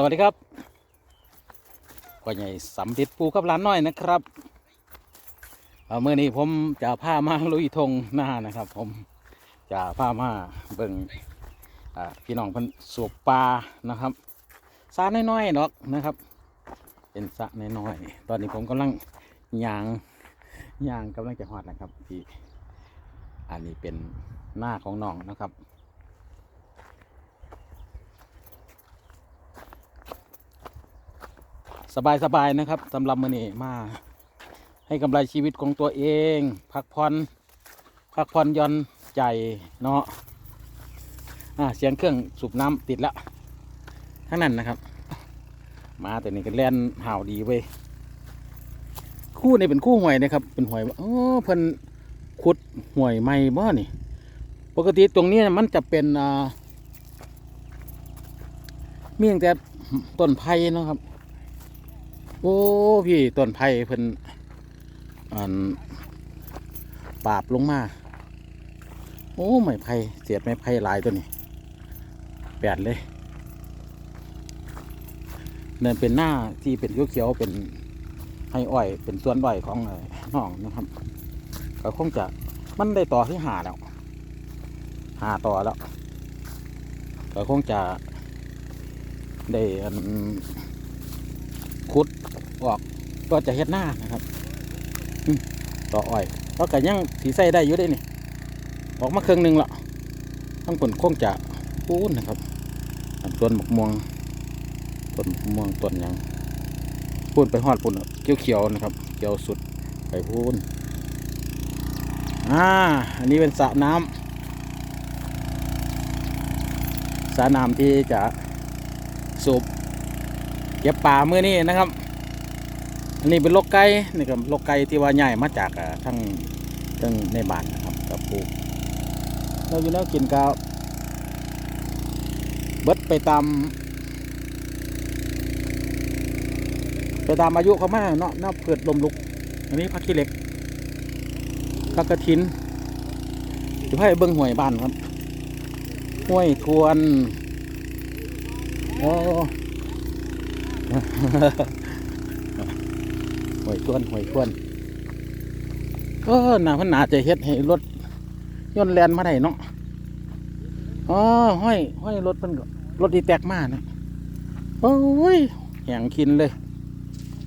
สวัสดีครับพ่อใหญ่สำติดปูกับหลานน้อยนะครับเอ่อมื่อนี้ผมจะพามาลุยทงหน้านะครับ ผมจะพามาเบิ่งพี่น้องพิ่นสูบปลานะครับสาน้อยๆดอกนะครับ เป็นสะน้อยๆตอนนี้ผมกำลังย่างย่างกำลังจะหอดนะครับที่อันนี้เป็นหน้าของน้องนะครับ สบายๆนะครับสำหรับมื้อนี้มา ให้กำไรชีวิตของตัวเอง พักผ่อนพักผ่อนย่อนใจเนาะอ่าเสียงเครื่องสูบน้ำติดแล้วทั้งนั้นนะครับมาแต่นี่ก็แล่นห่าวดีเว้ยคู่นี้เป็นคู่หวยนะครับ เป็นหวยอ๋อเพิ่นขุดหวยใหม่บ่นี่ ปกติตรงนี้มันจะเป็นอ่ามีตั้งแต่ต้นไผ่นะครับ โอ้พี่ต้นไผ่เพิ่นอันปราบลงมา โอ้ไม้ไผ่เสียดไม้ไผ่ลายตัวนี้แปดเลยเนินเป็นหน้าที่เป็นเขียวๆเป็นให้อ้อย เป็นส่วนอ้อยของน้องนะครับก็คงจะมันได้ต่อที่หาแล้วหาต่อแล้วก็คงจะได้อัน ขุดออกก็จะเฮ็ดหน้านะครับต่ออ้อยเพราะก็ยังสีใส่ได้อยู่ได้นี่ออกมาครึ่งหนึ่งละทั้งผลคงจะปูนนะครับต้นหมกม่วงต้นหมกม่วงต้นยังพูนไปหอดปุ่นเขียวๆนะครับเขียวสุดไปพูนอ่าอันนี้เป็นสระน้ำสระน้ำที่จะสูบ เก็บป่ามื่อนี้นะครับอันนี้เป็นลกไก่นี่ก็ลกไก่ที่ว่าใหญ่มาจากทั้งทั้งในบ้านนะครับกับปลูกเราอยู่แล้วกินกับเบิดไปตาม ไปตามอายุเขามาเนาะน่าเผือดลมลุก อันนี้พักขี้เหล็กพักกระถินจะให้เบิ้งห่วยบ้านครับห้วยทวน โอ้ หอยทวนหอยทวนเออน่าพันนาจะเฮ็ดให้รถย่นแลนมาได้เนาะอ๋อห้อยห้อยรถมันรถดีแตกมานะโอ้ยแหงคินเลย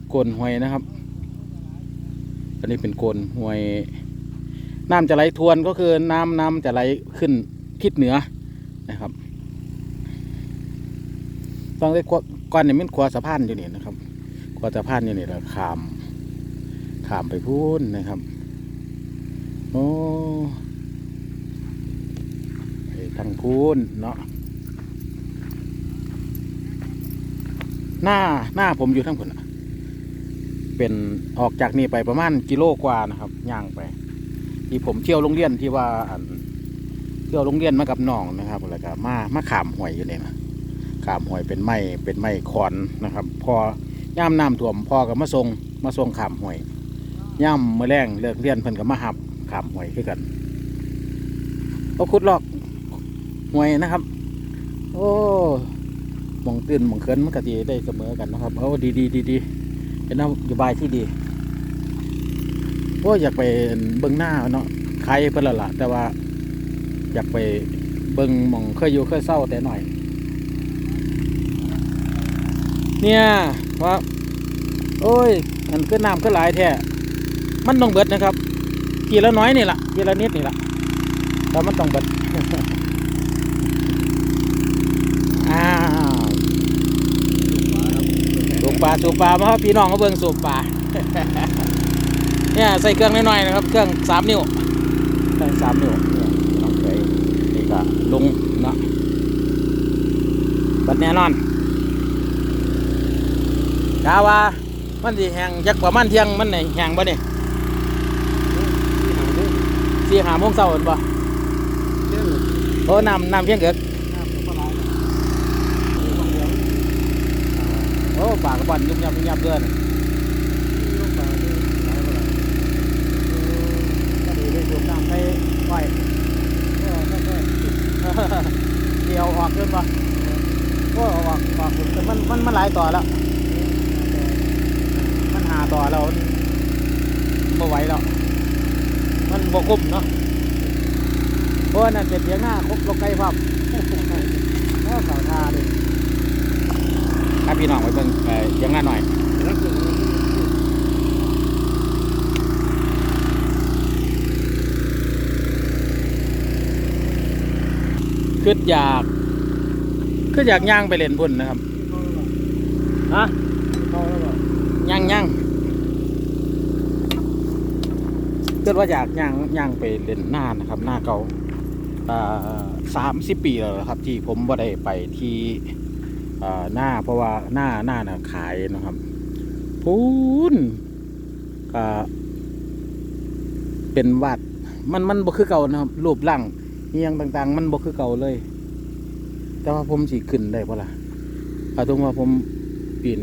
โกนหอยนะครับ อันนี้เป็นโกนหวยน้ำจะไหลทวนก็คือน้ำน้ำจะไหลขึ้นทิศเหนือนะครับ ต้องได้ ก้อนนี่มันขวาสะพานอยู่นี่นะครับก็จะพานอยู่นี่แหละขามขามไปพูนนะครับโอ้ไปทางพูนเนาะหน้าหน้าผมอยู่ทั้งผลเป็นออกจากนี่ไปประมาณกิโลกว่านะครับย่างไป ที่ผมเที่ยวโรงเรียนที่ว่าเที่ยวโรงเรียนมากับน้องนะครับแล้วก็มามาขามหวยอยู่เนี่ยนะ ขามหวยเป็นไม้เป็นไม้ขอนนะครับ พอย่ามน้ำท่วมพ่อก็มาส่งมาส่งขามหวยย่ามมือแรงเลิกเรียนเพิ่นก็มาหับขามหวยคือกันเขาขุดลอกหวยนะครับ โอ้มองตื่นมองเขินมันก็ดีได้เสมอกันนะครับเอาดีดีดีดีเป็นนโยบายที่ดีโอ้อยากไปเบิ้งหน้าเนาะใครเพิ่นละละแต่ว่า อยากไปเบิ้งมองเคยอยู่เคยเศร้าแต่หน่อย เนี่ยว่าโอ้ยมันก็น้ำก็หลายแท้มันต้องเบิดนะครับทีละน้อยนี่แหละทีละนิดนี่แหละแต่มันต้องเบิดอ้าวสูบปลาสูบปลามาครับพี่น้องเขาเบิ่งสูบปลาเนี่ยใส่เครื่องน้อยๆนะครับ เครื่องสามนิ้วใส่สามนิ้วเนี่ยน้องเคยนี่ก็ลงเนาะบัดแน่นอน กาว่ามันสิแห้งจักประมาณเที่ยงมันนี่แห้งบ่นี่สี่หาโมงเช้าเห็นบ่โอ้น้ำน้ำเพียงเกิดโอ้ปากกระบอนยุบยับยุบยับเกินก็ดีเลยสูบน้ำไปไว้เดียวออกเกินบ่โอ้ออกออกแต่มันมันมันหลายต่อแล้วมันหา ต่อแล้วมันบ่ไหวแล้วมันบ่คุ้มเนาะเพราะนั่นเป็นเสียงหน้าครบลกไก่พับก็เสาทาดิถ้าพี่น้องไปเบิ่งเสียงหน้าหน่อยแล้วคืออยากคืออยากย่างไปเล่นพุ่นนะครับฮะย่างย่าง คือว่าอยากย่างย่างไปเล่นหน้านะครับ หน้าเก่าสามสิบปีแล้วนะครับ ที่ผมว่าได้ไปที่หน้าเพราะว่าหน้าหน้าน่ะขายนะครับพูนก็เป็นวัดมันมันบ่คือเก่านะครับ รูปร่างเอียงต่าง ๆ มันบ่คือเก่าเลย แต่ว่าผมสิขึ้นได้ปะล่ะเอาตรงว่าผมปีน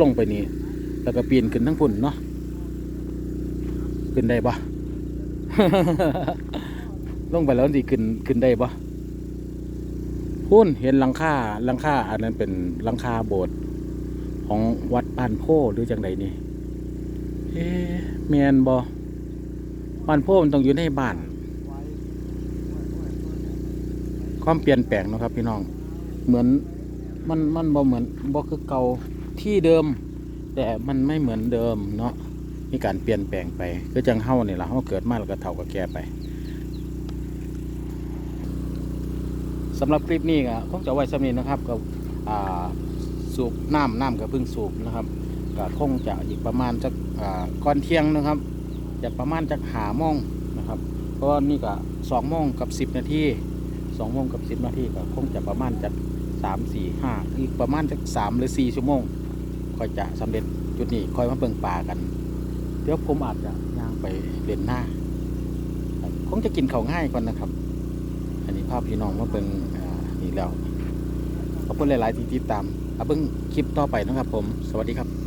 ลงไปนี่แล้วก็ปีนขึ้นทั้งพุ่นเนาะขึ้นได้ปะ ลงไปแล้วสิขึ้นขึ้นได้ปะพุ่นเห็นหลังคาหลังคาอันนั้นเป็นหลังคาโบสถ์ของวัดบ้านโพหรือจังไดนี่เอ๊ะแมนบอบ้านโพมันต้องอยู่ในบ้าน ความเปลี่ยนแปลงนะครับ พี่น้อง เหมือนมันมันบ่เหมือนบ่คือเก่าที่เดิม แต่มันไม่เหมือนเดิมเนาะ มีการเปลี่ยนแปลงไปก็จังเฮานี่ละเฮาเกิดมาแล้วก็เฒ่าก็แก่ไปสำหรับคลิปนี้ก็คงจะไว้สำนีนะครับก็อ่าสูบน้ำน้ำก็เพิ่งสูบนะครับก็คงจะอีกประมาณจักก่อนเที่ยงนะครับจะประมาณจักหาโมงนะครับเพราะนี่ก็สองโมงกับสิบนาทีสองโมงกับสิบนาทีก็คงจะประมาณจักสามสี่ห้าอีกประมาณจักสามหรือสี่ชั่วโมงค่อยจะสำเร็จจุดนี้ค่อยมาเบิ่งป่ากัน เดี๋ยวผมอาจจะย่างไปเล่นหน้าคงจะกินเขาง่ายกว่านนะครับ อันนี้ภาพพี่น้องมาเบิ่งนี่แล้วขอบคุณหลาย ๆ ที่ติดตามเอาเบิ่งคลิปต่อไปนะครับผม สวัสดีครับ